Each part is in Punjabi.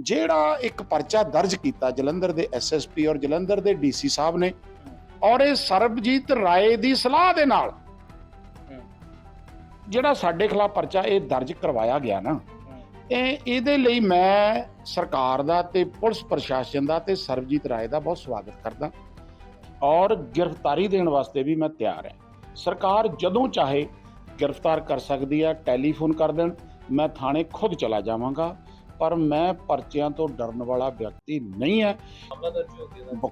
ਜਿਹੜਾ ਇੱਕ ਪਰਚਾ ਦਰਜ ਕੀਤਾ ਜਲੰਧਰ ਦੇ ਐਸਐਸਪੀ ਔਰ ਜਲੰਧਰ ਦੇ ਡੀਸੀ ਸਾਹਿਬ ਨੇ, ਔਰ ਇਹ ਸਰਬਜੀਤ ਰਾਏ ਦੀ ਸਲਾਹ ਦੇ ਨਾਲ ਜਿਹੜਾ ਸਾਡੇ ਖਿਲਾਫ ਪਰਚਾ ਇਹ ਦਰਜ ਕਰਵਾਇਆ ਗਿਆ ਨਾ, ਇਹ ਇਹਦੇ ਲਈ ਮੈਂ ਸਰਕਾਰ ਦਾ ਤੇ ਪੁਲਿਸ ਪ੍ਰਸ਼ਾਸਨ ਦਾ ਤੇ ਸਰਬਜੀਤ ਰਾਏ ਦਾ ਬਹੁਤ ਸਵਾਗਤ ਕਰਦਾ ਔਰ ਗ੍ਰਿਫਤਾਰੀ ਦੇਣ ਵਾਸਤੇ ਵੀ ਮੈਂ ਤਿਆਰ ਹਾਂ। ਸਰਕਾਰ ਜਦੋਂ ਚਾਹੇ ਗ੍ਰਿਫਤਾਰ ਕਰ ਸਕਦੀ ਹੈ ਟੈਲੀਫੋਨ ਕਰ ਦੇਣ, ਮੈਂ ਥਾਣੇ ਖੁਦ ਚਲਾ ਜਾਵਾਂਗਾ ਪਰ ਮੈਂ ਪਰਚਿਆਂ ਤੋਂ ਡਰਨ ਵਾਲਾ ਵਿਅਕਤੀ ਨਹੀਂ ਹੈ।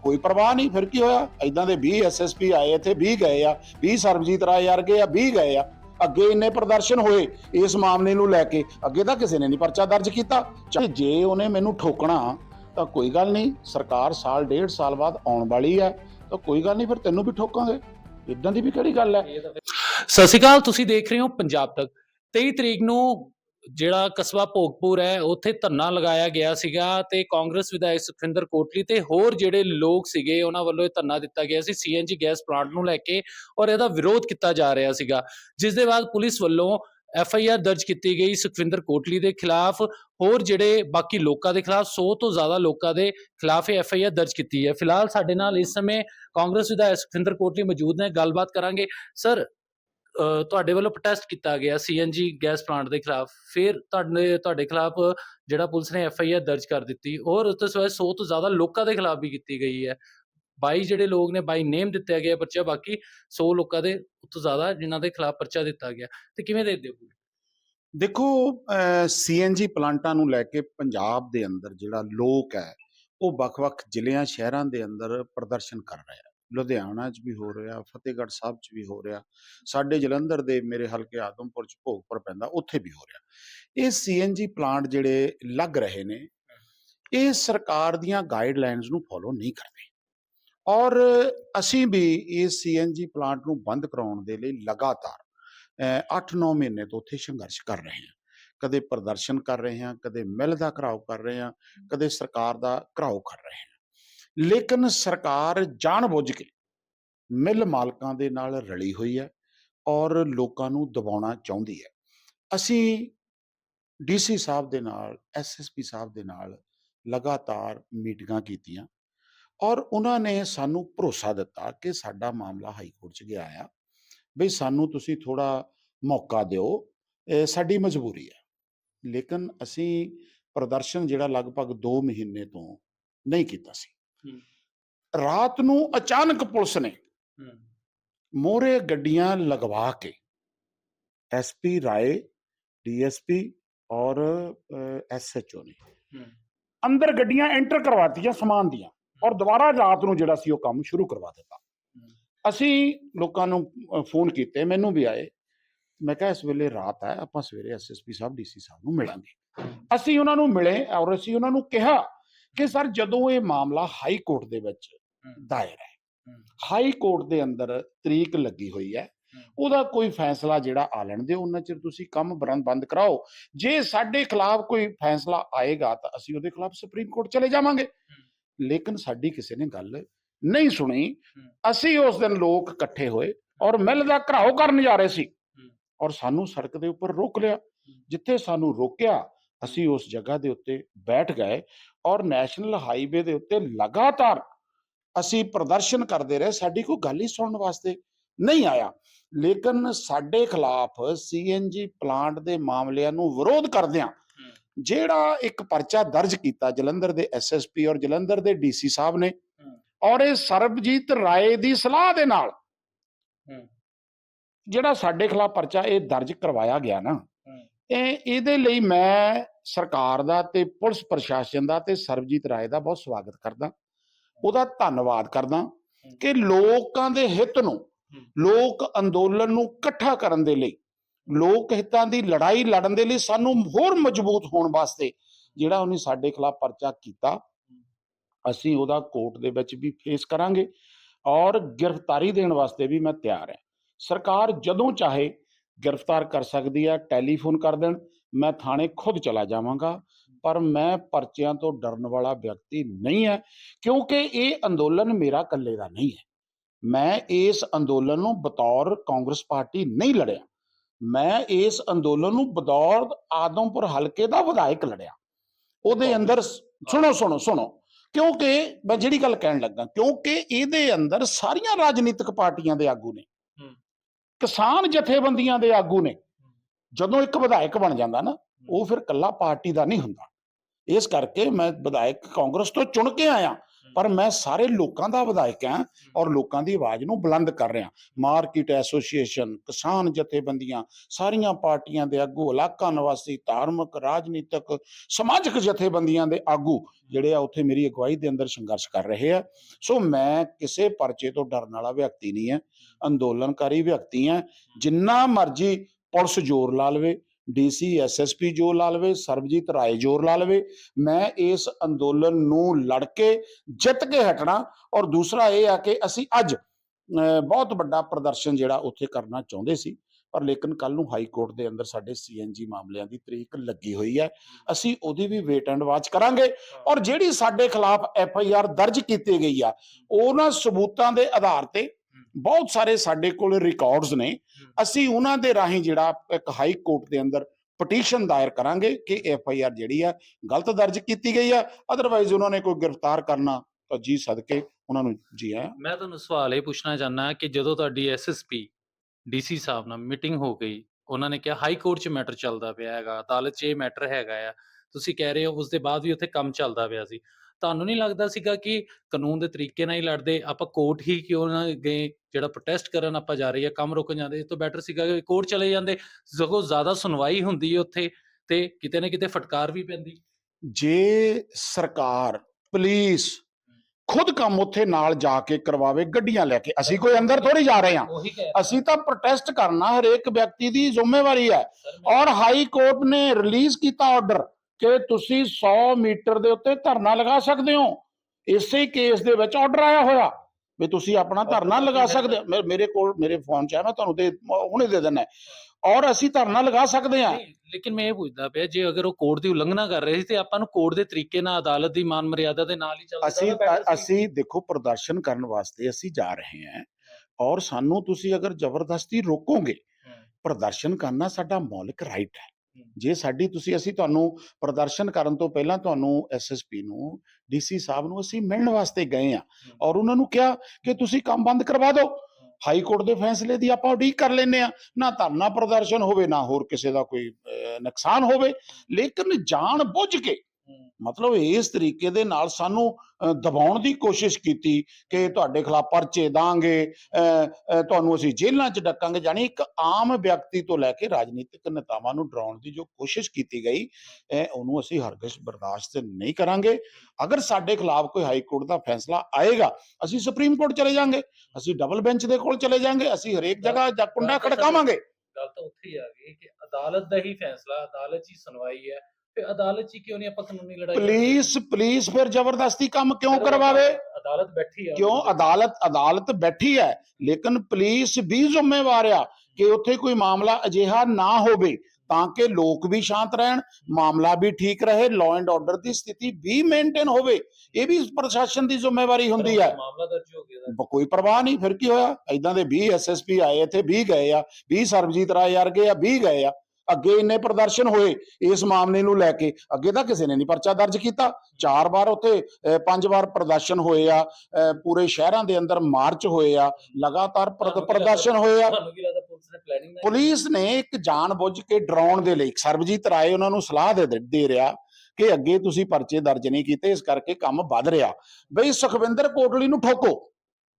ਕੋਈ ਪਰਵਾਹ ਨਹੀਂ ਫਿਰ ਕੀ ਹੋਇਆ? ਐਦਾਂ ਦੇ 20 ਐਸਐਸਪੀ ਆਏ ਇੱਥੇ 20 ਗਏ ਆ। 20 ਸਰਬਜੀਤ ਰਾਏ ਵਰਗੇ ਆ 20 ਗਏ ਆ। ਅੱਗੇ ਇੰਨੇ ਪ੍ਰਦਰਸ਼ਨ ਹੋਏ ਇਸ ਮਾਮਲੇ ਨੂੰ ਲੈ ਕੇ। ਅੱਗੇ ਤਾਂ ਕਿਸੇ ਨੇ ਨਹੀਂ ਪਰਚਾ ਦਰਜ ਕੀਤਾ। ਜੇ ਉਹਨੇ ਮੈਨੂੰ ਠੋਕਣਾ ਤਾਂ ਕੋਈ ਗੱਲ ਨਹੀਂ। ਸਰਕਾਰ ਸਾਲ ਡੇਢ ਸਾਲ ਬਾਅਦ ਆਉਣ ਵਾਲੀ ਹੈ। ਤਾਂ ਕੋਈ ਗੱਲ ਨਹੀਂ ਫਿਰ ਤੈਨੂੰ ਵੀ ਠੋਕਾਂਗੇ। ਇਦਾਂ ਦੀ ਵੀ ਕਿਹੜੀ ਗੱਲ ਹੈ? ਸਤਿ ਸ਼੍ਰੀ ਅਕਾਲ ਤੁਸੀਂ ਦੇਖ ਰਹੇ ਹੋ ਪੰਜਾਬ ਤੱਕ। 23 ਤਰੀਕ ਨੂੰ ਜਿਹੜਾ ਕਸਬਾ ਭੋਗਪੁਰ ਹੈ, ਉੱਥੇ ਧਰਨਾ ਲਗਾਇਆ ਗਿਆ ਸੀਗਾ ਤੇ ਕਾਂਗਰਸ ਵਿਧਾਇਕ ਸੁਖਵਿੰਦਰ ਕੋਟਲੀ ਤੇ ਹੋਰ ਜਿਹੜੇ ਲੋਕ ਸੀਗੇ, ਉਹਨਾਂ ਵੱਲੋਂ ਇਹ ਧਰਨਾ ਦਿੱਤਾ ਗਿਆ ਸੀ ਸੀਐਨਜੀ ਗੈਸ ਪਲਾਂਟ ਨੂੰ ਲੈ ਕੇ ਔਰ ਇਹਦਾ ਵਿਰੋਧ ਕੀਤਾ ਜਾ ਰਿਹਾ ਸੀਗਾ। ਜਿਸ ਦੇ ਬਾਅਦ ਪੁਲਿਸ ਵੱਲੋਂ ਐਫ ਆਈ ਆਰ ਦਰਜ ਕੀਤੀ ਗਈ ਸੁਖਵਿੰਦਰ ਕੋਟਲੀ ਦੇ ਖਿਲਾਫ, ਹੋਰ ਜਿਹੜੇ ਬਾਕੀ ਲੋਕਾਂ ਦੇ ਖਿਲਾਫ 100 ਤੋਂ ਜ਼ਿਆਦਾ ਲੋਕਾਂ ਦੇ ਖਿਲਾਫ ਇਹ ਐਫ ਆਈ ਆਰ ਦਰਜ ਕੀਤੀ ਹੈ। ਫਿਲਹਾਲ ਸਾਡੇ ਨਾਲ ਇਸ ਸਮੇਂ ਕਾਂਗਰਸ ਵਿਧਾਇਕ ਸੁਖਵਿੰਦਰ ਕੋਟਲੀ ਮੌਜੂਦ ਨੇ, ਗੱਲਬਾਤ ਕਰਾਂਗੇ। ਸਰ ਤੁਹਾਡੇ ਵੱਲੋਂ ਪ੍ਰੋਟੈਸਟ ਕੀਤਾ ਗਿਆ ਸੀਐਨਜੀ ਗੈਸ ਪਲਾਂਟ ਦੇ ਖਿਲਾਫ। ਫਿਰ ਤੁਹਾਡੇ ਤੁਹਾਡੇ ਖਿਲਾਫ ਜਿਹੜਾ ਪੁਲਿਸ ਨੇ ਐਫ ਦਰਜ ਕਰ ਦਿੱਤੀ ਔਰ ਉਸ ਤੋਂ ਸਿਵਾਏ 100 ਤੋਂ ਜ਼ਿਆਦਾ ਲੋਕਾਂ ਦੇ ਖਿਲਾਫ ਵੀ ਕੀਤੀ ਗਈ ਹੈ। 22 ਜਿਹੜੇ ਲੋਕ ਨੇ, ਬਾਈ ਨੇਮ ਦਿੱਤਾ ਗਿਆ ਬੱਚਾ ਬਾਕੀ 100 ਲੋਕਾਂ ਦੇ ਉਸ ਜ਼ਿਆਦਾ ਜਿਨ੍ਹਾਂ ਦੇ ਖਿਲਾਫ ਪਰਚਾ ਦਿੱਤਾ ਗਿਆ। ਤੇ ਕਿਵੇਂ ਦੇ ਦਿਓ ਦੇਖੋ ਸੀਐਨਜੀ ਪਲਾਂਟਾਂ ਨੂੰ ਲੈ ਕੇ ਪੰਜਾਬ ਦੇ ਅੰਦਰ ਜਿਹੜਾ ਲੋਕ ਹੈ, ਉਹ ਵੱਖ-ਵੱਖ ਜ਼ਿਲ੍ਹਿਆਂ, ਸ਼ਹਿਰਾਂ ਦੇ ਅੰਦਰ ਪ੍ਰਦਰਸ਼ਨ ਕਰ ਰਿਹਾ ਆ ਲੁਧਿਆਣਾ 'ਚ ਵੀ ਹੋ ਰਿਹਾ, ਫਤਿਹਗੜ੍ਹ ਸਾਹਿਬ 'ਚ ਵੀ ਹੋ ਰਿਹਾ, ਸਾਡੇ ਜਲੰਧਰ ਦੇ ਮੇਰੇ ਹਲਕੇ ਆਦਮਪੁਰ 'ਚ ਭੋਗਪੁਰ ਪੈਂਦਾ, ਉੱਥੇ ਵੀ ਹੋ ਰਿਹਾ। ਇਹ ਸੀਐਨਜੀ ਪਲਾਂਟ ਜਿਹੜੇ ਲੱਗ ਰਹੇ ਨੇ, ਇਹ ਸਰਕਾਰ ਦੀਆਂ ਗਾਈਡਲਾਈਨਸ ਨੂੰ ਫੋਲੋ ਨਹੀਂ ਕਰਦੇ। ਔਰ ਅਸੀਂ ਵੀ ਇਸ ਸੀਐਨਜੀ ਪਲਾਂਟ ਨੂੰ ਬੰਦ ਕਰਾਉਣ ਦੇ ਲਈ ਲਗਾਤਾਰ 8-9 ਮਹੀਨੇ ਤੋਂ ਉੱਥੇ ਸੰਘਰਸ਼ ਕਰ ਰਹੇ ਹਾਂ। ਕਦੇ ਪ੍ਰਦਰਸ਼ਨ ਕਰ ਰਹੇ ਹਾਂ, ਕਦੇ ਮਿਲ ਦਾ ਘਰਾਓ ਕਰ ਰਹੇ ਹਾਂ, ਕਦੇ ਸਰਕਾਰ ਦਾ ਘਰਾਓ ਕਰ ਰਹੇ ਹਾਂ। ਲੇਕਿਨ ਸਰਕਾਰ ਜਾਣਬੁੱਝ ਕੇ ਮਿਲ ਮਾਲਕਾਂ ਦੇ ਨਾਲ ਰਲੀ ਹੋਈ ਹੈ ਔਰ ਲੋਕਾਂ ਨੂੰ ਦਬਾਉਣਾ ਚਾਹੁੰਦੀ ਹੈ। ਅਸੀਂ ਡੀਸੀ ਸਾਹਿਬ ਦੇ ਨਾਲ ਐਸਐਸਪੀ ਸਾਹਿਬ ਦੇ ਨਾਲ ਲਗਾਤਾਰ ਮੀਟਿੰਗਾਂ ਕੀਤੀਆਂ ਔਰ ਉਹਨਾਂ ਨੇ ਸਾਨੂੰ ਭਰੋਸਾ ਦਿੱਤਾ ਕਿ ਸਾਡਾ ਮਾਮਲਾ ਹਾਈ ਕੋਰਟ 'ਚ ਗਿਆ ਆ। ਬਈ ਸਾਨੂੰ ਤੁਸੀਂ ਥੋੜਾ ਮੌਕਾ ਦਿਓ, ਇਹ ਸਾਡੀ ਮਜਬੂਰੀ ਹੈ। ਲੇਕਿਨ ਅਸੀਂ ਪ੍ਰਦਰਸ਼ਨ ਜਿਹੜਾ ਲਗਭਗ 2 ਮਹੀਨੇ ਤੋਂ ਨਹੀਂ ਕੀਤਾ ਸੀ। ਰਾਤ ਨੂੰ ਅਚਾਨਕ ਪੁਲਿਸ ਨੇ ਮੋਰੇ ਗੱਡੀਆਂ ਲਗਵਾ ਕੇ ਐਸਪੀ ਰਾਏ ਡੀਐਸਪੀ ਔਰ ਐਸਐਚਓ ਨੇ ਅੰਦਰ ਗੱਡੀਆਂ ਐਂਟਰ ਕਰਵਾਤੀਆਂ ਸਮਾਨ ਦੀਆਂ ਔਰ ਦੁਬਾਰਾ ਰਾਤ ਨੂੰ ਜਿਹੜਾ ਸੀ ਉਹ ਕੰਮ ਸ਼ੁਰੂ ਕਰਵਾ ਦਿੱਤਾ। ਅਸੀਂ ਲੋਕਾਂ ਨੂੰ ਫੋਨ ਕੀਤੇ ਮੈਨੂੰ ਵੀ ਆਏ। ਮੈਂ ਕਿਹਾ ਇਸ ਵੇਲੇ ਰਾਤ ਹੈ ਆਪਾਂ ਸਵੇਰੇ ਐਸਐਸਪੀ ਸਾਹਿਬ ਡੀਸੀ ਸਾਹਿਬ ਨੂੰ ਮਿਲਾਂਗੇ। ਅਸੀਂ ਉਹਨਾਂ ਨੂੰ ਮਿਲੇ ਔਰ ਅਸੀਂ ਉਹਨਾਂ ਨੂੰ ਕਿਹਾ ਕਿ ਸਰ ਜਦੋਂ ਇਹ ਮਾਮਲਾ ਹਾਈ ਕੋਰਟ ਦੇ ਵਿੱਚ ਦਾਇਰ ਹੈ ਹਾਈ ਕੋਰਟ ਦੇ ਅੰਦਰ ਤਰੀਕ ਲੱਗੀ ਹੋਈ ਹੈ ਉਹਦਾ ਕੋਈ ਫੈਸਲਾ ਜਿਹੜਾ ਆ ਲੈਣ ਦਿਓ ਉਹਨਾਂ ਚਿਰ ਤੁਸੀਂ ਕੰਮ ਬਰਨ ਬੰਦ ਕਰਾਓ। ਜੇ ਸਾਡੇ ਖਿਲਾਫ ਕੋਈ ਫੈਸਲਾ ਆਏਗਾ ਤਾਂ ਅਸੀਂ ਉਹਦੇ ਖਿਲਾਫ ਸੁਪਰੀਮ ਕੋਰਟ ਚਲੇ ਜਾਵਾਂਗੇ। ਲੇਕਿਨ ਸਾਡੀ ਕਿਸੇ ਨੇ ਗੱਲ ਨਹੀਂ ਸੁਣੀ। ਅਸੀਂ ਉਸ ਦਿਨ ਲੋਕ ਇਕੱਠੇ ਹੋਏ ਔਰ ਮਿਲ ਦਾ ਘਰਾਓ ਕਰਨ ਜਾ ਰਹੇ ਸੀ ਔਰ ਸਾਨੂੰ ਸੜਕ ਦੇ ਉੱਪਰ ਰੋਕ ਲਿਆ। ਜਿੱਥੇ ਸਾਨੂੰ ਰੋਕਿਆ ਅਸੀਂ ਉਸ ਜਗ੍ਹਾ ਦੇ ਉੱਤੇ ਬੈਠ ਗਏ ਔਰ ਨੈਸ਼ਨਲ ਹਾਈਵੇ ਦੇ ਉੱਤੇ ਲਗਾਤਾਰ ਅਸੀਂ ਪ੍ਰਦਰਸ਼ਨ ਕਰਦੇ ਰਹੇ ਸਾਡੀ ਕੋਈ ਗੱਲ ਹੀ ਸੁਣਨ ਵਾਸਤੇ ਨਹੀਂ ਆਇਆ। ਲੇਕਿਨ ਸਾਡੇ ਖਿਲਾਫ ਸੀਐਨਜੀ ਪਲਾਂਟ ਦੇ ਮਾਮਲਿਆਂ ਨੂੰ ਵਿਰੋਧ ਕਰਦਿਆਂ ਜਿਹੜਾ ਇੱਕ ਪਰਚਾ ਦਰਜ ਕੀਤਾ ਜਲੰਧਰ ਦੇ ਐਸਐਸਪੀ ਔਰ ਜਲੰਧਰ ਦੇ ਡੀਸੀ ਸਾਹਿਬ ਨੇ ਔਰ ਇਹ ਸਰਬਜੀਤ ਰਾਏ ਦੀ ਸਲਾਹ ਦੇ ਨਾਲ ਜਿਹੜਾ ਸਾਡੇ ਖਿਲਾਫ ਪਰਚਾ ਇਹ ਦਰਜ ਕਰਵਾਇਆ ਗਿਆ ਨਾ ਇਹ ਇਹਦੇ ਲਈ ਮੈਂ ਸਰਕਾਰ ਦਾ ਤੇ ਪੁਲਿਸ ਪ੍ਰਸ਼ਾਸਨ ਦਾ ਤੇ ਸਰਬਜੀਤ ਰਾਏ ਦਾ ਬਹੁਤ ਸਵਾਗਤ ਕਰਦਾ। ਉਹਦਾ ਧੰਨਵਾਦ ਕਰਦਾ ਕਿ ਲੋਕਾਂ ਦੇ ਹਿੱਤ ਨੂੰ ਲੋਕ ਅੰਦੋਲਨ ਨੂੰ ਇਕੱਠਾ ਕਰਨ ਦੇ ਲਈ ਲੋਕ ਹਿੱਤਾਂ ਦੀ ਲੜਾਈ ਲੜਨ ਦੇ ਲਈ ਸਾਨੂੰ ਹੋਰ ਮਜ਼ਬੂਤ ਹੋਣ ਵਾਸਤੇ ਜਿਹੜਾ ਉਹਨੇ ਸਾਡੇ ਖਿਲਾਫ ਪਰਚਾ ਕੀਤਾ ਅਸੀਂ ਉਹਦਾ ਕੋਰਟ ਦੇ ਵਿੱਚ ਵੀ ਫੇਸ ਕਰਾਂਗੇ ਔਰ ਗ੍ਰਿਫਤਾਰੀ ਦੇਣ ਵਾਸਤੇ ਵੀ ਮੈਂ ਤਿਆਰ ਹਾਂ। ਸਰਕਾਰ ਜਦੋਂ ਚਾਹੇ ਗ੍ਰਿਫਤਾਰ ਕਰ ਸਕਦੀ ਹੈ ਟੈਲੀਫੋਨ ਕਰ ਦੇਣ ਮੈਂ ਥਾਣੇ ਖੁਦ ਚਲਾ ਜਾਵਾਂਗਾ ਪਰ ਮੈਂ ਪਰਚਿਆਂ ਤੋਂ ਡਰਨ ਵਾਲਾ ਵਿਅਕਤੀ ਨਹੀਂ ਹੈ ਕਿਉਂਕਿ ਇਹ ਅੰਦੋਲਨ ਮੇਰਾ ਇਕੱਲੇ ਦਾ ਨਹੀਂ ਹੈ ਮੈਂ ਇਸ ਅੰਦੋਲਨ ਨੂੰ ਬਤੌਰ ਕਾਂਗਰਸ ਪਾਰਟੀ ਨਹੀਂ ਲੜਿਆ। ਮੈਂ ਇਸ ਅੰਦੋਲਨ ਨੂੰ ਬਤੌਰ ਆਦਮਪੁਰ ਹਲਕੇ ਦਾ ਵਿਧਾਇਕ ਲੜਿਆ। ਉਹਦੇ ਅੰਦਰ ਸੁਣੋ ਸੁਣੋ ਸੁਣੋ ਕਿਉਂਕਿ ਮੈਂ ਜਿਹੜੀ ਗੱਲ ਕਹਿਣ ਲੱਗਾ ਕਿਉਂਕਿ ਇਹਦੇ ਅੰਦਰ ਸਾਰੀਆਂ ਰਾਜਨੀਤਿਕ ਪਾਰਟੀਆਂ ਦੇ ਆਗੂ ਨੇ। ਕਿਸਾਨ ਜਥੇਬੰਦੀਆਂ ਦੇ ਆਗੂ ਨੇ। ਜਦੋਂ ਇੱਕ ਵਿਧਾਇਕ ਬਣ ਜਾਂਦਾ ਨਾ ਉਹ ਫਿਰ ਕੱਲਾ ਪਾਰਟੀ ਦਾ ਨਹੀਂ ਹੁੰਦਾ। ਇਸ ਕਰਕੇ ਮੈਂ ਵਿਧਾਇਕ ਕਾਂਗਰਸ ਤੋਂ ਚੁਣ ਕੇ ਆਇਆ। ਪਰ ਮੈਂ ਸਾਰੇ ਲੋਕਾਂ ਦਾ ਵਿਧਾਇਕ ਹਾਂ ਔਰ ਲੋਕਾਂ ਦੀ ਆਵਾਜ਼ ਨੂੰ ਬੁਲੰਦ ਕਰ ਰਿਹਾ। ਮਾਰਕੀਟ ਐਸੋਸੀਏਸ਼ਨ ਕਿਸਾਨ ਜਥੇਬੰਦੀਆਂ ਸਾਰੀਆਂ ਪਾਰਟੀਆਂ ਦੇ ਆਗੂ ਇਲਾਕਾ ਨਿਵਾਸੀ ਧਾਰਮਿਕ ਰਾਜਨੀਤਿਕ ਸਮਾਜਿਕ ਜਥੇਬੰਦੀਆਂ ਦੇ ਆਗੂ ਜਿਹੜੇ ਆ ਉੱਥੇ ਮੇਰੀ ਅਗਵਾਈ ਦੇ ਅੰਦਰ ਸੰਘਰਸ਼ ਕਰ ਰਹੇ ਆ। ਸੋ ਮੈਂ ਕਿਸੇ ਪਰਚੇ ਤੋਂ ਡਰਨ ਵਾਲਾ ਵਿਅਕਤੀ ਨਹੀਂ ਹੈ। ਅੰਦੋਲਨਕਾਰੀ ਵਿਅਕਤੀ ਹਾਂ। ਜਿੰਨਾ ਮਰਜ਼ੀ ਪੁਲਿਸ ਜ਼ੋਰ ਲਾ ਲਵੇ ਡੀਸੀ ਐਸਐਸਪੀ ਜ਼ੋਰ ਲਾ ਲਵੇ, ਸਰਬਜੀਤ ਰਾਏ ਜ਼ੋਰ ਲਾ ਲਵੇ, ਮੈਂ ਇਸ ਅੰਦੋਲਨ ਨੂੰ ਲੜ ਕੇ ਜਿੱਤ ਕੇ ਹਟਣਾ ਔਰ ਦੂਸਰਾ ਇਹ ਆ ਕਿ ਅਸੀਂ ਅੱਜ ਬਹੁਤ ਵੱਡਾ ਪ੍ਰਦਰਸ਼ਨ ਜਿਹੜਾ ਉੱਥੇ ਕਰਨਾ ਚਾਹੁੰਦੇ ਸੀ, ਪਰ ਲੇਕਿਨ ਕੱਲ ਨੂੰ ਹਾਈ ਕੋਰਟ ਦੇ ਅੰਦਰ ਸਾਡੇ ਸੀਐਨਜੀ ਮਾਮਲਿਆਂ ਦੀ ਤਰੀਕ ਲੱਗੀ ਹੋਈ ਹੈ, ਅਸੀਂ ਉਹਦੀ ਵੀ ਵੇਟ ਐਂਡ ਵਾਚ ਕਰਾਂਗੇ ਔਰ ਜਿਹੜੀ ਸਾਡੇ ਖਿਲਾਫ ਐਫ ਆਈ ਆਰ ਦਰਜ ਕੀਤੀ ਗਈ ਆ, ਉਹਨਾਂ ਸਬੂਤਾਂ ਦੇ ਆਧਾਰ ਤੇ ਬਹੁਤ ਸਾਰੇ ਸਾਡੇ ਕੋਲ ਰਿਕਾਰਡਸ ਨੇ। ਅਸੀਂ ਉਹਨਾਂ ਦੇ ਰਾਹੀਂ ਜਿਹੜਾ ਇੱਕ ਹਾਈ ਕੋਰਟ ਦੇ ਅੰਦਰ ਪਟੀਸ਼ਨ ਦਾਇਰ ਕਰਾਂਗੇ ਕਿ ਐਫ ਆਈ ਆਰ ਜਿਹੜੀ ਆ ਗਲਤ ਦਰਜ ਕੀਤੀ ਗਈ ਆ। ਅਦਰਵਾਈਜ਼ ਉਹਨਾਂ ਨੇ ਕੋਈ ਗ੍ਰਿਫਤਾਰ ਕਰਨਾ ਤਾਂ ਜੀ ਸਦਕੇ ਉਹਨਾਂ ਨੂੰ ਜੀ ਆਇਆਂ। ਮੈਂ ਤੁਹਾਨੂੰ ਸਵਾਲ ਇਹ ਪੁੱਛਣਾ ਚਾਹੁੰਦਾ ਕਿ ਜਦੋਂ ਤੁਹਾਡੀ ਐਸਐਸਪੀ ਡੀਸੀ ਸਾਹਿਬ ਨਾਲ ਮੀਟਿੰਗ ਹੋ ਗਈ ਉਹਨਾਂ ਨੇ ਕਿਹਾ ਹਾਈ ਕੋਰਟ 'ਚ ਮੈਟਰ ਚੱਲਦਾ ਪਿਆ ਹੈਗਾ ਅਦਾਲਤ 'ਚ ਇਹ ਮੈਟਰ ਹੈਗਾ ਆ। ਤੁਸੀਂ ਕਹਿ ਰਹੇ ਹੋ ਉਸ ਦੇ ਬਾਅਦ ਵੀ ਉੱਥੇ ਕੰਮ ਚੱਲਦਾ ਪਿਆ ਸੀ। ਤੁਹਾਨੂੰ ਨਹੀਂ ਲੱਗਦਾ ਸੀਗਾ ਕਿ ਕਾਨੂੰਨ ਦੇ ਤਰੀਕੇ ਨਾਲ ਹੀ ਲੜਦੇ? ਆਪਾਂ ਕੋਰਟ ਹੀ ਕਿਉਂ ਨਾ ਗਏ? ਜਿਹੜਾ ਪ੍ਰੋਟੈਸਟ ਕਰਨ ਆਪਾਂ ਜਾ ਰਹੇ ਆ ਕੰਮ ਰੁਕ ਜਾਂਦੇ ਇਸ ਤੋਂ ਬੈਟਰ ਸੀਗਾ ਕਿ ਕੋਰਟ ਚਲੇ ਜਾਂਦੇ। ਸਗੋਂ ਜ਼ਿਆਦਾ ਸੁਣਵਾਈ ਹੁੰਦੀ ਉੱਥੇ ਤੇ ਕਿਤੇ ਨਾ ਕਿਤੇ ਫਟਕਾਰ ਵੀ ਪੈਂਦੀ। ਜੇ ਸਰਕਾਰ ਪੁਲਿਸ ਖੁਦ ਕੰਮ ਉੱਥੇ ਨਾਲ ਜਾ ਕੇ ਕਰਵਾਵੇ ਗੱਡੀਆਂ ਲੈ ਕੇ ਅਸੀਂ ਕੋਈ ਅੰਦਰ ਥੋੜੀ ਜਾ ਰਹੇ ਹਾਂ। ਅਸੀਂ ਤਾਂ ਪ੍ਰੋਟੈਸਟ ਕਰਨਾ ਹਰੇਕ ਵਿਅਕਤੀ ਦੀ ਜ਼ਿੰਮੇਵਾਰੀ ਹੈ। ਔਰ ਹਾਈ ਕੋਰਟ ਨੇ ਰਿਲੀਜ਼ ਕੀਤਾ ਆਰਡਰ ਕਿ ਤੁਸੀਂ 100 ਮੀਟਰ ਦੇ ਉੱਤੇ ਧਰਨਾ ਲਗਾ ਸਕਦੇ ਹੋ। ਇਸੇ ਕੇਸ ਦੇ ਵਿੱਚ ਆਰਡਰ ਆਇਆ ਹੋਇਆ ਵੀ ਤੁਸੀਂ ਆਪਣਾ ਧਰਨਾ ਲਗਾ ਸਕਦੇ ਹੋ। ਮੇਰੇ ਕੋਲ ਮੇਰੇ ਫੋਨ 'ਚ ਹੈ ਮੈਂ ਤੁਹਾਨੂੰ ਦੇ ਹੁਣੇ ਦੇ ਦਿੰਦਾ। ਔਰ ਅਸੀਂ ਧਰਨਾ ਲਗਾ ਸਕਦੇ ਹਾਂ। ਲੇਕਿਨ ਮੈਂ ਇਹ ਪੁੱਛਦਾ ਪਿਆ ਜੇ ਅਗਰ ਉਹ ਕੋਰਟ ਦੀ ਉਲੰਘਣਾ ਕਰ ਰਹੇ ਸੀ ਤੇ ਆਪਾਂ ਨੂੰ ਕੋਰਟ ਦੇ ਤਰੀਕੇ ਨਾਲ ਅਦਾਲਤ ਦੀ ਮਾਨ ਮਰਿਆਦਾ ਦੇ ਨਾਲ ਹੀ ਚੱਲਣਾ ਅਸੀਂ। ਅਸੀਂ ਦੇਖੋ ਪ੍ਰਦਰਸ਼ਨ ਕਰਨ ਵਾਸਤੇ ਅਸੀਂ ਜਾ ਰਹੇ ਹਾਂ ਔਰ ਸਾਨੂੰ ਤੁਸੀਂ ਅਗਰ ਜ਼ਬਰਦਸਤੀ ਰੋਕੋਗੇ ਪ੍ਰਦਰਸ਼ਨ ਕਰਨਾ ਸਾਡਾ ਮੌਲਿਕ ਰਾਈਟ ਹੈ। ਜੇ ਸਾਡੀ ਤੁਸੀਂ ਅਸੀਂ ਤੁਹਾਨੂੰ ਪ੍ਰਦਰਸ਼ਨ ਕਰਨ ਤੋਂ ਪਹਿਲਾਂ ਤੁਹਾਨੂੰ ਐਸਐਸਪੀ ਨੂੰ ਡੀਸੀ ਸਾਹਿਬ ਨੂੰ ਅਸੀਂ ਮਿਲਣ ਵਾਸਤੇ ਗਏ ਆ ਔਰ ਉਹਨਾਂ ਨੂੰ ਕਿਹਾ ਕਿ ਤੁਸੀਂ ਕੰਮ ਬੰਦ ਕਰਵਾ ਦਿਓ। ਹਾਈ ਕੋਰਟ ਦੇ ਫੈਸਲੇ ਦੀ ਆਪਾਂ ਉਡੀਕ ਕਰ ਲੈਨੇ ਆ ਨਾ ਧਰਨਾ ਪ੍ਰਦਰਸ਼ਨ ਹੋਵੇ ਨਾ ਹੋਰ ਕਿਸੇ ਦਾ ਕੋਈ ਨੁਕਸਾਨ ਹੋਵੇ। ਲੇਕਿਨ ਜਾਣ ਬੁੱਝ ਕੇ ਮਤਲਬ ਇਸ ਤਰੀਕੇ ਦੇ ਨਾਲ ਸਾਨੂੰ ਦਬਾਉਣ ਦੀ ਕੋਸ਼ਿਸ਼ ਕੀਤੀ ਕਿ ਤੁਹਾਡੇ ਖਿਲਾਫ ਪਰਚੇ ਦਾਂਗੇ ਤੁਹਾਨੂੰ ਅਸੀਂ ਜੇਲ੍ਹਾਂ 'ਚ ਡੱਕਾਂਗੇ ਜਾਣੀ ਇੱਕ ਆਮ ਵਿਅਕਤੀ ਤੋਂ ਲੈ ਕੇ ਰਾਜਨੀਤਿਕ ਨੇਤਾਵਾਂ ਨੂੰ ਡਰਾਉਣ ਦੀ ਜੋ ਕੋਸ਼ਿਸ਼ ਕੀਤੀ ਗਈ ਉਹਨੂੰ ਅਸੀਂ ਹਰਗਿਜ਼ ਬਰਦਾਸ਼ਤ ਨਹੀਂ ਕਰਾਂਗੇ। ਅਗਰ ਸਾਡੇ ਖਿਲਾਫ ਕੋਈ ਹਾਈ ਕੋਰਟ ਦਾ ਫੈਸਲਾ ਆਏਗਾ ਅਸੀਂ ਸੁਪਰੀਮ ਕੋਰਟ ਚਲੇ ਜਾਾਂਗੇ ਅਸੀਂ ਡਬਲ ਬੈਂਚ ਦੇ ਕੋਲ ਚਲੇ ਜਾਾਂਗੇ ਅਸੀਂ ਹਰੇਕ ਜਗ੍ਹਾ ਜਾ ਕੁੰਡਾ ਖੜਕਾਵਾਂਗੇ। ਗੱਲ ਤਾਂ ਉੱਥੇ ਹੀ ਆ ਗਈ ਕਿ ਅਦਾਲਤ ਦਾ ਹੀ ਫੈਸਲਾ ਅਦਾਲਤ ਹੀ ਸੁਣਵਾਈ ਹੈ। ਅਦਾਲਤ 'ਚ ਹੀ ਕਿਉਂ ਨਹੀਂ ਆਪਾਂ ਕਾਨੂੰਨੀ ਲੜਾਈ? ਪੁਲਿਸ ਪੁਲਿਸ ਫਿਰ ਜ਼ਬਰਦਸਤੀ ਕੰਮ ਕਿਉਂ ਕਰਵਾਵੇ? ਅਦਾਲਤ ਬੈਠੀ ਆ। ਕਿਉਂ? ਅਦਾਲਤ ਅਦਾਲਤ ਬੈਠੀ ਹੈ ਲੇਕਿਨ ਪੁਲਿਸ ਵੀ ਜ਼ਿੰਮੇਵਾਰ ਆ ਕਿ ਉੱਥੇ ਕੋਈ ਮਾਮਲਾ ਅਜਿਹਾ ਨਾ ਹੋਵੇ ਤਾਂ ਕਿ ਲੋਕ ਵੀ ਸ਼ਾਂਤ ਰਹਿਣ ਮਾਮਲਾ ਵੀ ਠੀਕ ਰਹੇ ਲਾਅ ਐਂਡ ਆਰਡਰ ਦੀ ਸਥਿਤੀ ਵੀ ਮੇਨਟੇਨ ਹੋਵੇ। ਇਹ ਵੀ ਪ੍ਰਸ਼ਾਸਨ ਦੀ ਜ਼ਿੰਮੇਵਾਰੀ ਹੁੰਦੀ ਹੈ। ਮਾਮਲਾ ਦਰਜ ਹੋ ਗਿਆ ਬ- ਕੋਈ ਪਰਵਾਹ ਨਹੀਂ ਫਿਰ ਕੀ ਹੋਇਆ? ਐਦਾਂ ਦੇ 20 ਐਸਐਸਪੀ ਆਏ ਇੱਥੇ 20 ਗਏ ਆ 20 ਸਰਬਜੀਤ ਰਾਏ ਵਰਗੇ ਆ 20 ਗਏ ਆ। ਅੱਗੇ ਇੰਨੇ ਪ੍ਰਦਰਸ਼ਨ ਹੋਏ ਇਸ ਮਾਮਲੇ ਨੂੰ ਲੈ ਕੇ ਅੱਗੇ ਤਾਂ ਕਿਸੇ ਨੇ ਨਹੀਂ ਪਰਚਾ ਦਰਜ ਕੀਤਾ। ਚਾਰ ਵਾਰ ਉੱਥੇ ਪੰਜ ਵਾਰ ਪ੍ਰਦਰਸ਼ਨ ਹੋਏ ਆ ਪੂਰੇ ਸ਼ਹਿਰਾਂ ਦੇ ਅੰਦਰ ਮਾਰਚ ਹੋਏ ਆ ਲਗਾਤਾਰ ਪ੍ਰਦਰਸ਼ਨ ਹੋਏ ਆ। ਪੁਲਿਸ ਨੇ ਇੱਕ ਜਾਣਬੁੱਝ ਕੇ ਡਰਾਉਣ ਦੇ ਲਈ ਸਰਬਜੀਤ ਰਾਏ ਉਹਨਾਂ ਨੂੰ ਸਲਾਹ ਦੇ ਦੇ- ਦੇ ਰਿਹਾ ਕਿ ਅੱਗੇ ਤੁਸੀਂ ਪਰਚੇ ਦਰਜ ਨਹੀਂ ਕੀਤੇ ਇਸ ਕਰਕੇ ਕੰਮ ਵੱਧ ਰਿਹਾ। ਬਈ ਸੁਖਵਿੰਦਰ ਕੋਟਲੀ ਨੂੰ ਠੋਕੋ।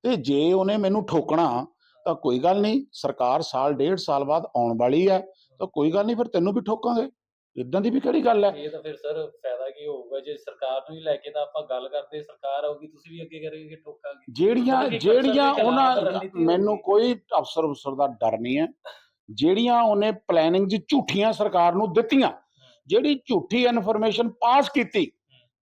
ਤੇ ਜੇ ਉਹਨੇ ਮੈਨੂੰ ਠੋਕਣਾ ਤਾਂ ਕੋਈ ਗੱਲ ਨਹੀਂ ਸਰਕਾਰ ਸਾਲ ਡੇਢ ਸਾਲ ਬਾਅਦ ਆਉਣ ਵਾਲੀ ਹੈ ਤਾਂ ਕੋਈ ਗੱਲ ਨਹੀਂ ਫਿਰ ਤੈਨੂੰ ਵੀ ਠੋਕਾਂਗੇ। ਇਦਾਂ ਦੀ ਵੀ ਕਿਹੜੀ ਗੱਲ ਹੈ? ਇਹ ਤਾਂ ਫਿਰ ਸਰ ਫਾਇਦਾ ਕੀ ਹੋਊਗਾ ਜੇ ਸਰਕਾਰ ਨੂੰ ਹੀ ਲੈ ਕੇ ਤਾਂ ਆਪਾਂ ਗੱਲ ਕਰਦੇ ਸਰਕਾਰ ਆਊਗੀ ਤੁਸੀਂ ਵੀ ਅੱਗੇ ਕਰੋਗੇ ਠੋਕਾਂਗੇ। ਜਿਹੜੀਆਂ ਅਫਸਰ ਜਿਹੜੀਆਂ ਉਹਨਾਂ ਮੈਨੂੰ। ਕੋਈ ਅਫਸਰ ਉਫਸਰ ਦਾ ਡਰ ਨਹੀਂ ਹੈ। ਜਿਹੜੀਆਂ ਉਹਨੇ ਪਲੈਨਿੰਗ 'ਚ ਝੂਠੀਆਂ ਸਰਕਾਰ ਨੂੰ ਦਿੱਤੀਆਂ ਜਿਹੜੀ ਝੂਠੀ ਇਨਫੋਰਮੇਸ਼ਨ ਪਾਸ ਕੀਤੀ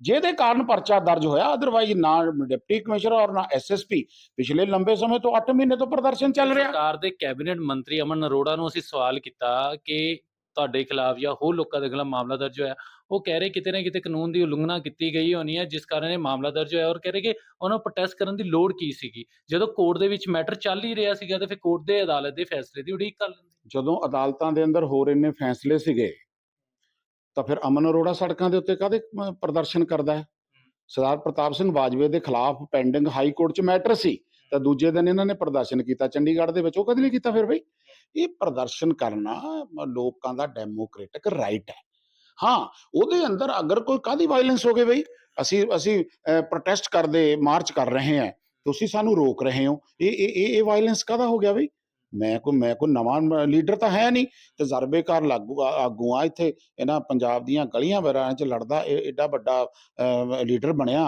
ਜਿਹਦੇ ਕਾਰਨ ਪਰਚਾ ਦਰਜ ਹੋਇਆ ਅਦਰਵਾਈਜ਼ ਨਾ ਡਿਪਟੀ ਕਮਿਸ਼ਨਰ ਔਰ ਨਾ ਐਸਐਸਪੀ ਪਿਛਲੇ ਲੰਬੇ ਸਮੇਂ ਤੋਂ 8 ਮਹੀਨੇ ਤੋਂ ਪ੍ਰਦਰਸ਼ਨ ਚੱਲ ਰਿਹਾ। ਸਰਕਾਰ ਦੇ ਕੈਬਨਿਟ ਮੰਤਰੀ ਅਮਨ ਅਰੋੜਾ ਨੂੰ ਅਸੀਂ ਸਵਾਲ ਕੀਤਾ ਕਿ ਤੁਹਾਡੇ ਖਿਲਾਫ ਜਾਂ ਹੋਰ ਲੋਕਾਂ ਦੇ ਖਿਲਾਫ ਮਾਮਲਾ ਦਰਜ ਹੋਇਆ। ਉਹ ਕਹਿ ਰਹੇ ਕਿਤੇ ਨਾ ਕਿਤੇ ਕਾਨੂੰਨ ਦੀ ਉਲੰਘਣਾ ਕੀਤੀ ਗਈ ਹੋਣੀ ਹੈ ਜਿਸ ਕਾਰਨ ਇਹ ਮਾਮਲਾ ਦਰਜ ਹੋਇਆ ਔਰ ਕਹਿ ਰਹੇ ਕਿ ਉਹਨਾਂ ਨੂੰ ਪ੍ਰੋਟੈਸਟ ਕਰਨ ਦੀ ਲੋੜ ਕੀ ਸੀਗੀ? ਜਦੋਂ ਕੋਰਟ ਦੇ ਵਿੱਚ ਮੈਟਰ ਚੱਲ ਹੀ ਰਿਹਾ ਸੀਗਾ ਤੇ ਫਿਰ ਕੋਰਟ ਦੇ ਅਦਾਲਤ ਦੇ ਫੈਸਲੇ ਦੀ ਉਡੀਕ ਕਰ ਲੈਂਦੇ। ਜਦੋਂ ਅਦਾਲਤਾਂ ਦੇ ਅੰਦਰ ਹੋਰ ਇੰਨੇ ਫੈਸਲੇ ਸੀਗੇ ਤਾਂ ਫਿਰ ਅਮਨ ਅਰੋੜਾ ਸੜਕਾਂ ਦੇ ਉੱਤੇ ਕਾਹਦੇ ਅ, ਪ੍ਰਦਰਸ਼ਨ ਕਰਦਾ ਹੈ? ਸਰਦਾਰ ਪ੍ਰਤਾਪ ਸਿੰਘ ਬਾਜਵੇ ਦੇ ਖਿਲਾਫ ਪੈਂਡਿੰਗ ਹਾਈ ਕੋਰਟ 'ਚ ਮੈਟਰ ਸੀ। ਤਾਂ ਦੂਜੇ ਦਿਨ ਇਹਨਾਂ ਨੇ ਪ੍ਰਦਰਸ਼ਨ ਕੀਤਾ। ਚੰਡੀਗੜ੍ਹ ਦੇ ਵਿੱਚ ਉਹ ਕਦੇ ਨਹੀਂ ਕੀਤਾ ਫਿਰ ਬਈ? ਇਹ ਪ੍ਰਦਰਸ਼ਨ ਕਰਨਾ ਲੋਕਾਂ ਦਾ ਡੈਮੋਕ੍ਰੈਟਿਕ ਰਾਈਟ ਹੈ। ਹਾਂ ਉਹਦੇ ਅੰਦਰ ਅਗਰ ਕੋਈ ਕਾਦੀ ਵਾਇਲੈਂਸ ਹੋ ਗਈ ਬਈ? ਅਸੀਂ ਅਸੀਂ ਪ੍ਰੋਟੈਸਟ ਕਰਦੇ ਮਾਰਚ ਕਰ ਰਹੇ ਹਾਂ। ਤੁਸੀਂ ਸਾਨੂੰ ਰੋਕ ਰਹੇ ਹੋ। ਇਹ ਇਹ ਇਹ- ਇਹ ਵਾਇਲੈਂਸ ਕਾਦਾ ਹੋ ਗਿਆ ਬਈ? ਮੈਂ ਕੋਈ ਮੈਂ ਕੋਈ ਨਵਾਂ ਲੀਡਰ ਤਾਂ ਹੈ ਨਹੀਂ। ਤਜਰਬੇਕਾਰ ਲਾਗੂ ਆਗੂ ਆ ਇੱਥੇ, ਇਹਨਾਂ ਪੰਜਾਬ ਦੀਆਂ ਗਲੀਆਂ ਵਰਾਂ 'ਚ ਲੜਦਾ, ਇਹ ਏਡਾ ਵੱਡਾ ਲੀਡਰ ਬਣਿਆ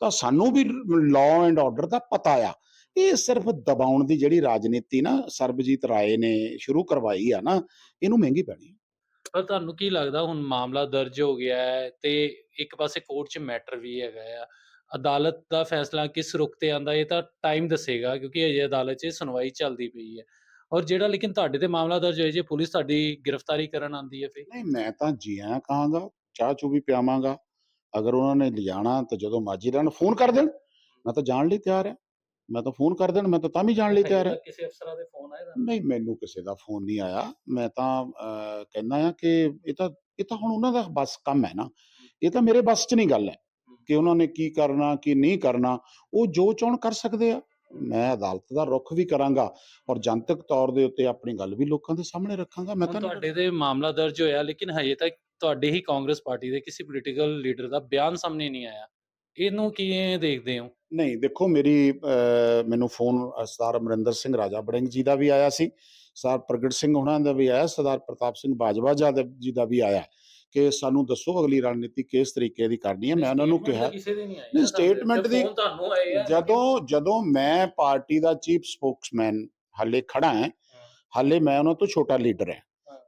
ਤਾਂ ਸਾਨੂੰ ਵੀ ਲਾਅ ਐਂਡ ਆਰਡਰ ਦਾ ਪਤਾ ਆ। ਇਹ ਸਿਰਫ ਦਬਾਉਣ ਦੀ ਜਿਹੜੀ ਰਾਜਨੀਤੀ ਨਾ, ਸਰਬਜੀਤ ਰਾਏ ਨੇ ਸ਼ੁਰੂ ਕਰਵਾਈ ਆ ਨਾ, ਇਹਨੂੰ ਮਹਿੰਗੀ ਪੈਣੀ ਪਰ ਤੁਹਾਨੂੰ ਕੀ ਲੱਗਦਾ, ਹੁਣ ਮਾਮਲਾ ਦਰਜ ਹੋ ਗਿਆ ਹੈ ਤੇ ਇੱਕ ਪਾਸੇ ਕੋਰਟ 'ਚ ਮੈਟਰ ਵੀ ਹੈਗਾ ਆ। ਅਦਾਲਤ ਦਾ ਫੈਸਲਾ ਕਿਸ ਰੁਖ ਤੇ ਆਂਦਾ ਇਹ ਤਾਂ ਟਾਈਮ ਦੱਸੇਗਾ ਕਿਉਂਕਿ ਅਜੇ ਅਦਾਲਤ 'ਚ ਸੁਣਵਾਈ ਚੱਲਦੀ ਪਈ ਹੈ। ਔਰ ਜਿਹੜਾ ਲੇਕਿਨ ਤੁਹਾਡੇ ਤੇ ਮਾਮਲਾ ਦਰਜ ਹੋਇਆ ਜੇ ਪੁਲਿਸ ਤੁਹਾਡੀ ਗ੍ਰਿਫਤਾਰੀ ਕਰਨ ਆਂਦੀ ਹੈ ਫਿਰ? ਨਹੀਂ ਮੈਂ ਤਾਂ ਜੀ ਆਇਆਂ ਕਹਾਂਗਾ ਚਾਹ ਚੂ ਵੀ ਪਿਆਵਾਂਗਾ। ਅਗਰ ਉਹਨਾਂ ਨੇ ਲਿਜਾਣਾ ਤਾਂ ਜਦੋਂ ਮਰਜ਼ੀ ਲੈਣ ਫੋਨ ਕਰ ਦੇਣ। ਮੈਂ ਤਾਂ ਜਾਣ ਲਈ ਤਿਆਰ ਹਾਂ। ਮੈਂ ਤਾਂ ਫੋਨ ਕਰ ਦੇਣ ਮੈਂ ਤਾਂ ਤਾਂ ਵੀ ਜਾਣ ਲਈ ਤਿਆਰ ਹਾਂ। ਕਿਸੇ ਅਫਸਰਾਂ ਦੇ ਫੋਨ ਆਏ ਨਹੀਂ ਮੈਨੂੰ ਕਿਸੇ ਦਾ ਫੋਨ ਨਹੀਂ ਆਇਆ। ਮੈਂ ਤਾਂ ਕਹਿੰਦਾ ਆ ਕਿ ਇਹ ਤਾਂ ਇਹ ਤਾਂ ਹੁਣ ਉਹਨਾਂ ਦਾ ਬਸ ਕੰਮ ਹੈ ਨਾ। ਇਹ ਤਾਂ ਮੇਰੇ ਬਸ 'ਚ ਨਹੀਂ ਗੱਲ ਹੈ। ਕਿ ਉਹਨਾਂ ਨੇ ਕੀ ਕਰਨਾ ਕੀ ਨਹੀਂ ਕਰਨਾ ਉਹ ਜੋ ਚਾਹਣ ਕਰ ਸਕਦੇ ਆ। ਮੈਂ ਅਦਾਲਤ ਦਾ ਰੁਖ ਵੀ ਕਰਾਂਗਾ ਔਰ ਜਨਤਕ ਤੌਰ ਦੇ ਉੱਤੇ ਆਪਣੀ ਗੱਲ ਵੀ ਲੋਕਾਂ ਦੇ ਸਾਹਮਣੇ ਰੱਖਾਂਗਾ। ਮੈਂ ਹੁਣ ਤਾਂ ਤੁਹਾਡੇ ਤੇ ਮਾਮਲਾ ਦਰਜ ਹੋਇਆ ਲੇਕਿਨ ਹਜੇ ਤੱਕ ਤੁਹਾਡੇ ਹੀ ਕਾਂਗਰਸ ਪਾਰਟੀ ਦੇ ਕਿਸੇ ਪੋਲੀਟੀਕਲ ਲੀਡਰ ਦਾ ਬਿਆਨ ਸਾਹਮਣੇ ਨਹੀਂ ਆਇਆ। ਇਹਨੂੰ ਕਿਵੇਂ ਦੇਖਦੇ ਹੋ? ਨਹੀਂ ਦੇਖੋ ਮੇਰੀ ਮੈਨੂੰ ਫੋਨ ਸਰਦਾਰ ਅਮਰਿੰਦਰ ਸਿੰਘ ਰਾਜਾ ਬੜਿੰਗ ਜੀ ਦਾ ਵੀ ਆਇਆ ਸੀ। ਸਰਦਾਰ ਪ੍ਰਗਟ ਸਿੰਘ ਉਹਨਾਂ ਦਾ ਵੀ ਆਇਆ ਸਰਦਾਰ ਪ੍ਰਤਾਪ ਸਿੰਘ ਬਾਜਵਾ ਜੀ ਦਾ ਵੀ ਆਇਆ। ਕਿ ਸਾਨੂੰ ਦੱਸੋ ਅਗਲੀ ਰਣਨੀਤੀ ਕਿਸ ਤਰੀਕੇ ਦੀ ਕਰਨੀ ਹੈ ਮੈਂ ਉਹਨਾਂ ਨੂੰ ਕਿਹਾ। ਨਹੀਂ statement ਦੀ- ਆ ਜਦੋਂ ਜਦੋਂ ਮੈਂ ਪਾਰਟੀ ਦਾ ਚੀਫ ਸਪੋਕਸਮੈਨ ਹਾਲੇ ਖੜਾ ਹਾਂ ਹਾਲੇ ਮੈਂ ਉਹਨਾਂ ਤੋਂ ਛੋਟਾ ਲੀਡਰ ਹਾਂ।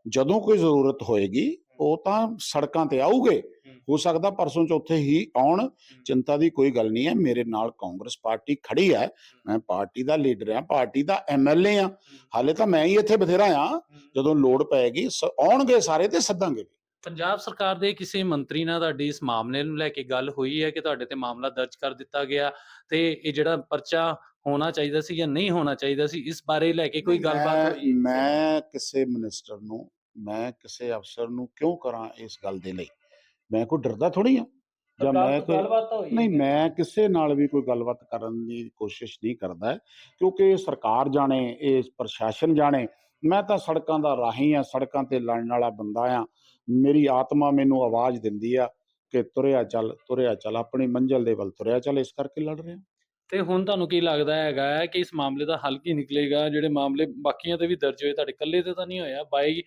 ਜਦੋਂ ਕੋਈ ਜ਼ਰੂਰਤ ਹੋਏਗੀ ਉਹ ਤਾਂ ਸੜਕਾਂ ਤੇ ਆਉਗੇ ਹੋ। ਸਕਦਾ ਪਰਸੋਂ ਚੌਥੇ ਹੀ ਆਉਣ ਚਿੰਤਾ ਦੀ ਕੋਈ ਗੱਲ ਨਹੀਂ ਹੈ ਮੇਰੇ ਨਾਲ ਕਾਂਗਰਸ ਪਾਰਟੀ ਖੜੀ ਹੈ ਮੈਂ ਪਾਰਟੀ ਦਾ ਲੀਡਰ ਹਾਂ ਪਾਰਟੀ ਦਾ ਐਮਐਲਏ ਹਾਂ। ਹਾਲੇ ਤਾਂ ਮੈਂ ਹੀ ਇੱਥੇ ਬਥੇਰਾ ਹਾਂ। ਜਦੋਂ ਲੋੜ ਪਏਗੀ ਸ- ਆਉਣਗੇ ਸਾਰੇ ਤੇ ਸੱਦਾਂਗੇ। ਪੰਜਾਬ ਸਰਕਾਰ ਦੇ ਕਿਸੇ ਮੰਤਰੀ ਨਾਲ ਤੁਹਾਡੀ ਇਸ ਮਾਮਲੇ ਨੂੰ ਲੈ ਕੇ ਗੱਲ ਹੋਈ ਹੈ ਕਿ ਤੁਹਾਡੇ ਤੇ ਮਾਮਲਾ ਦਰਜ ਕਰ ਦਿੱਤਾ ਗਿਆ ਤੇ ਇਹ ਜਿਹੜਾ ਪਰਚਾ ਹੋਣਾ ਚਾਹੀਦਾ ਸੀ ਜਾਂ ਨਹੀਂ ਹੋਣਾ ਚਾਹੀਦਾ ਸੀ ਇਸ ਬਾਰੇ ਲੈ ਕੇ ਕੋਈ ਗੱਲਬਾਤ ਮੈਂ- ਹੋਈ? ਮੈਂ ਕਿਸੇ ਮਿਨਿਸਟਰ ਨੂੰ ਮੈਂ ਕਿਸੇ ਅਫਸਰ ਨੂੰ ਕਿਉਂ ਕਰਾਂ ਇਸ ਗੱਲ ਦੇ ਲਈ ਮੈਂ ਕੋਈ ਡਰਦਾ ਥੋੜੀ ਆ ਜਾਂ ਮੈਂ ਕੋਈ ਗੱਲਬਾਤ ਤਾਂ ਹੋਈ ਨਹੀਂ। ਮੈਂ ਕਿਸੇ ਨਾਲ ਵੀ ਕੋਈ ਗੱਲਬਾਤ ਕਰਨ ਦੀ ਕੋਸ਼ਿਸ਼ ਨਹੀਂ ਕਰਦਾ ਕਿਉਂਕਿ ਸਰਕਾਰ ਜਾਣੇ ਇਹ ਪ੍ਰਸ਼ਾਸਨ ਜਾਣੇ ਮੈਂ ਤਾਂ ਸੜਕਾਂ ਦਾ ਰਾਹੀ ਆ ਸੜਕਾਂ ਤੇ ਲੜਨ ਵਾਲਾ ਬੰਦਾ ਆ ਮੇਰੀ ਆਤਮਾ ਮੈਨੂੰ ਆਵਾਜ਼ ਦਿੰਦੀ ਆ ਕਿ ਤੁਰਿਆ ਚੱਲ ਤੁਰਿਆ ਚੱਲ ਆਪਣੀ ਮੰਜ਼ਿਲ ਦੇ ਵੱਲ ਤੁਰਿਆ ਚੱਲ ਇਸ ਕਰਕੇ ਲੜ ਰਹੇ। ਤੇ ਹੁਣ ਤੁਹਾਨੂੰ ਕੀ ਲੱਗਦਾ ਹੈਗਾ ਕਿ ਇਸ ਮਾਮਲੇ ਦਾ ਹੱਲ ਕੀ ਨਿਕਲੇਗਾ? ਜਿਹੜੇ ਮਾਮਲੇ ਬਾਕੀਆਂ ਤੇ ਵੀ ਦਰਜ ਹੋਏ ਤੁਹਾਡੇ ਇਕੱਲੇ ਤੇ ਤਾਂ ਨਹੀਂ ਹੋਇਆ ਬਾਈ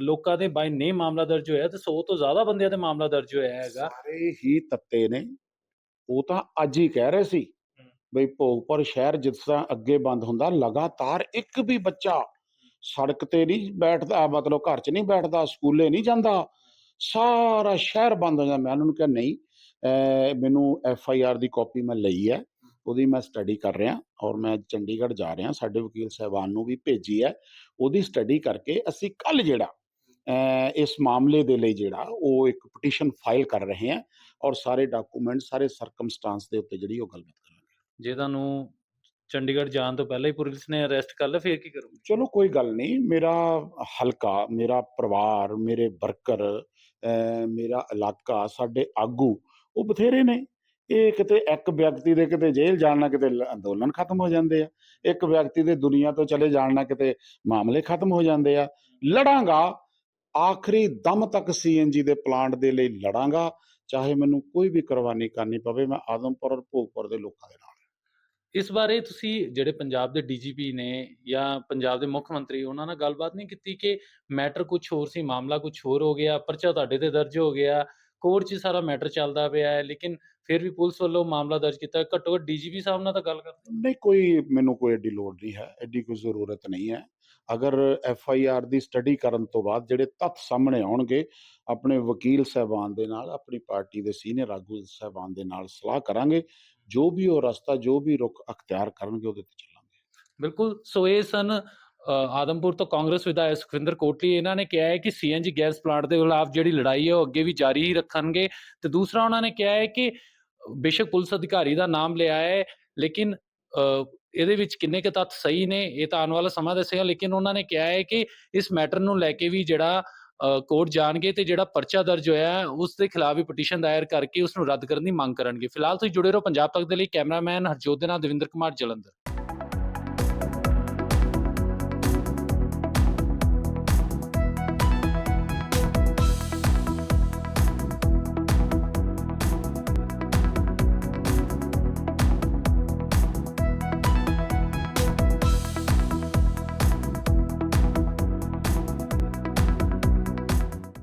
ਲੋਕਾਂ ਦੇ ਬਾਈ ਨੇ ਮਾਮਲਾ ਦਰਜ ਹੋਇਆ ਤੇ 100 ਤੋਂ ਜ਼ਿਆਦਾ ਬੰਦਿਆਂ ਤੇ ਮਾਮਲਾ ਦਰਜ ਹੋਇਆ ਹੈਗਾ। ਸਾਰੇ ਹੀ ਤੱਤੇ ਨੇ। ਉਹ ਤਾਂ ਅੱਜ ਹੀ ਕਹਿ ਰਹੇ ਸੀ। ਬਈ ਭੋਗਪੁਰ ਸ਼ਹਿਰ ਜਿਸ ਤਰ੍ਹਾਂ ਅੱਗੇ ਬੰਦ ਹੁੰਦਾ ਲਗਾਤਾਰ ਇੱਕ ਵੀ ਬੱਚਾ ਸੜਕ ਤੇ ਨਹੀਂ ਬੈਠਦਾ, ਮਤਲਬ ਘਰ 'ਚ ਨਹੀਂ ਬੈਠਦਾ, ਸਕੂਲੇ ਨਹੀਂ ਜਾਂਦਾ। ਸਾਰਾ ਸ਼ਹਿਰ ਬੰਦ ਹੋ ਜਾਂਦਾ। ਮੈਂ ਉਹਨਾਂ ਨੂੰ ਕਿਹਾ, ਨਹੀਂ ਮੈਨੂੰ ਐਫ ਆਈ ਆਰ ਦੀ ਕਾਪੀ ਮੈਂ ਲਈ ਹੈ। ਉਹਦੀ ਮੈਂ ਸਟੱਡੀ ਕਰ ਰਿਹਾ ਔਰ ਮੈਂ ਚੰਡੀਗੜ੍ਹ ਜਾ ਰਿਹਾ। ਸਾਡੇ ਵਕੀਲ ਸਾਹਿਬਾਨ ਨੂੰ ਵੀ ਭੇਜੀ ਹੈ। ਉਹਦੀ ਸਟੱਡੀ ਕਰਕੇ ਅਸੀਂ ਕੱਲ ਜਿਹੜਾ ਇਸ ਮਾਮਲੇ ਦੇ ਲਈ ਜਿਹੜਾ, ਉਹ ਇੱਕ ਪਟੀਸ਼ਨ ਫਾਈਲ ਕਰ ਰਹੇ ਹਾਂ ਔਰ ਸਾਰੇ ਡਾਕੂਮੈਂਟ ਸਾਰੇ ਸਰਕਮਸਟੈਂਸ ਦੇ ਉੱਤੇ ਜਿਹੜੀ ਉਹ ਗੱਲਬਾਤ ਕਰਾਂਗੇ। ਜੇ ਤੁਹਾਨੂੰ ਚੰਡੀਗੜ੍ਹ ਜਾਣ ਤੋਂ ਪਹਿਲਾਂ ਹੀ ਪੁਲਿਸ ਨੇ ਅਰੈਸਟ ਕਰ ਲਿਆ, ਫਿਰ ਕੀ ਕਰੋਗੇ? ਚਲੋ ਕੋਈ ਗੱਲ ਨਹੀਂ, ਮੇਰਾ ਹਲਕਾ, ਮੇਰਾ ਪਰਿਵਾਰ, ਮੇਰੇ ਵਰਕਰ ਮੇਰਾ ਇਲਾਕਾ, ਸਾਡੇ ਆਗੂ, ਉਹ ਬਥੇਰੇ ਨੇ। ਇਹ ਕਿਤੇ ਇੱਕ ਵਿਅਕਤੀ ਦੇ ਕਿਤੇ ਜੇਲ੍ਹ ਜਾਣ ਨਾਲ ਕਿਤੇ ਅੰਦੋਲਨ ਖਤਮ ਹੋ ਜਾਂਦੇ ਆ। ਇੱਕ ਵਿਅਕਤੀ ਦੇ ਦੁਨੀਆ ਤੋਂ ਚਲੇ ਜਾਣ ਨਾਲ ਕਿਤੇ ਮਾਮਲੇ ਖਤਮ ਹੋ ਜਾਂਦੇ ਆ। ਲੜਾਂਗਾ, ਆਖਰੀ ਦਮ ਤੱਕ ਸੀਐਨਜੀ ਦੇ ਪਲਾਂਟ ਦੇ ਲਈ ਲੜਾਂਗਾ। ਚਾਹੇ ਮੈਨੂੰ ਕੋਈ ਵੀ ਕੁਰਬਾਨੀ ਕਰਨੀ ਪਵੇ, ਮੈਂ ਆਦਮਪੁਰ ਔਰ ਭੋਗਪੁਰ ਦੇ ਲੋਕਾਂ ਦੇ ਨਾਲ। ਇਸ ਬਾਰੇ ਤੁਸੀਂ ਜਿਹੜੇ ਪੰਜਾਬ ਦੇ ਡੀਜੀਪੀ ਨੇ ਜਾਂ ਪੰਜਾਬ ਦੇ ਮੁੱਖ ਮੰਤਰੀ, ਉਹਨਾਂ ਨਾਲ ਗੱਲਬਾਤ ਨਹੀਂ ਕੀਤੀ ਕਿ ਮੈਟਰ ਕੁਝ ਹੋਰ ਸੀ, ਮਾਮਲਾ ਕੁਝ ਹੋਰ ਹੋ ਗਿਆ, ਪਰਚਾ ਤੁਹਾਡੇ ਤੇ ਦਰਜ ਹੋ ਗਿਆ, ਕੋਰਟ 'ਚ ਸਾਰਾ ਮੈਟਰ ਚੱਲਦਾ ਪਿਆ ਹੈ, ਲੇਕਿਨ ਫਿਰ ਵੀ ਪੁਲਿਸ ਵੱਲੋਂ ਮਾਮਲਾ ਦਰਜ ਕੀਤਾ, ਘੱਟੋ ਘੱਟ ਡੀਜੀਪੀ ਸਾਹਿਬ ਨਾਲ ਤਾਂ ਗੱਲ ਕਰਦੇ ਨਹੀਂ, ਕੋਈ ਮੈਨੂੰ ਕੋਈ ਐਡੀ ਲੋੜ ਨਹੀਂ ਹੈ, ਐਡੀ ਕੋਈ ਜ਼ਰੂਰਤ ਨਹੀਂ ਹੈ। ਅਗਰ ਐਫ ਆਈ ਆਰ ਦੀ ਸਟੱਡੀ ਕਰਨ ਤੋਂ ਬਾਅਦ ਜਿਹੜੇ ਤੱਥ ਸਾਹਮਣੇ ਆਉਣਗੇ ਆਪਣੇ ਵਕੀਲ ਸਾਹਿਬਾਨ ਦੇ ਨਾਲ ਆਪਣੀ ਪਾਰਟੀ ਦੇ ਸੀਨੀਅਰ ਆਗੂ ਸਾਹਿਬਾਨ ਦੇ ਨਾਲ ਸਲਾਹ ਕਰਾਂਗੇ ਜੋ ਵੀ ਉਹ ਰਸਤਾ ਜੋ ਵੀ ਰੁਖ ਅਖਤਿਆਰ ਕਰਨਗੇ ਉਹਦੇ ਤੇ ਚੱਲਾਂਗੇ। ਬਿਲਕੁਲ। ਸੋ ਇਹ ਸਨ ਆਦਮਪੁਰ ਤੋਂ ਕਾਂਗਰਸ ਵਿਧਾਇਕ ਸੁਖਵਿੰਦਰ ਕੋਟਲੀ। ਇਹਨਾਂ ਨੇ ਕਿਹਾ ਹੈ ਕਿ ਸੀਐਨਜੀ ਗੈਸ ਪਲਾਂਟ ਦੇ ਖਿਲਾਫ ਜਿਹੜੀ ਲੜਾਈ ਹੈ ਉਹ ਅੱਗੇ ਵੀ ਜਾਰੀ ਹੀ ਰੱਖਣਗੇ। ਤੇ ਦੂਸਰਾ ਉਹਨਾਂ ਨੇ ਕਿਹਾ ਹੈ ਕਿ ਬੇਸ਼ੱਕ ਪੁਲਿਸ ਅਧਿਕਾਰੀ ਦਾ ਨਾਮ ਲਿਆ ਹੈ ਲੇਕਿਨ ਅ, ਇਹਦੇ ਵਿੱਚ ਕਿੰਨੇ ਕੁ ਤੱਥ ਸਹੀ ਨੇ ਇਹ ਤਾਂ ਆਉਣ ਵਾਲਾ ਸਮਾਂ ਦੱਸੇਗਾ ਲੇਕਿਨ ਉਹਨਾਂ ਨੇ ਕਿਹਾ ਹੈ ਕਿ ਇਸ ਮੈਟਰ ਨੂੰ ਲੈ ਕੇ ਵੀ ਜਿਹੜਾ ਕੋਰਟ ਜਾਣਗੇ ਤੇ ਜਿਹੜਾ ਪਰਚਾ ਦਰਜ ਹੋਇਆ ਹੈ, ਉਸ ਦੇ ਖਿਲਾਫ ਵੀ ਪਟੀਸ਼ਨ ਦਾਇਰ ਕਰਕੇ ਉਸ ਨੂੰ ਰੱਦ ਕਰਨ ਦੀ ਮੰਗ ਕਰਨਗੇ। ਫਿਲਹਾਲ ਤੁਸੀਂ ਜੁੜੇ ਰਹੋ ਪੰਜਾਬ ਤੱਕ ਦੇ ਲਈ ਕੈਮਰਾਮੈਨ ਹਰਜੋਤ ਦੇ ਨਾਲ ਦਵਿੰਦਰ ਕੁਮਾਰ ਜਲੰਧਰ।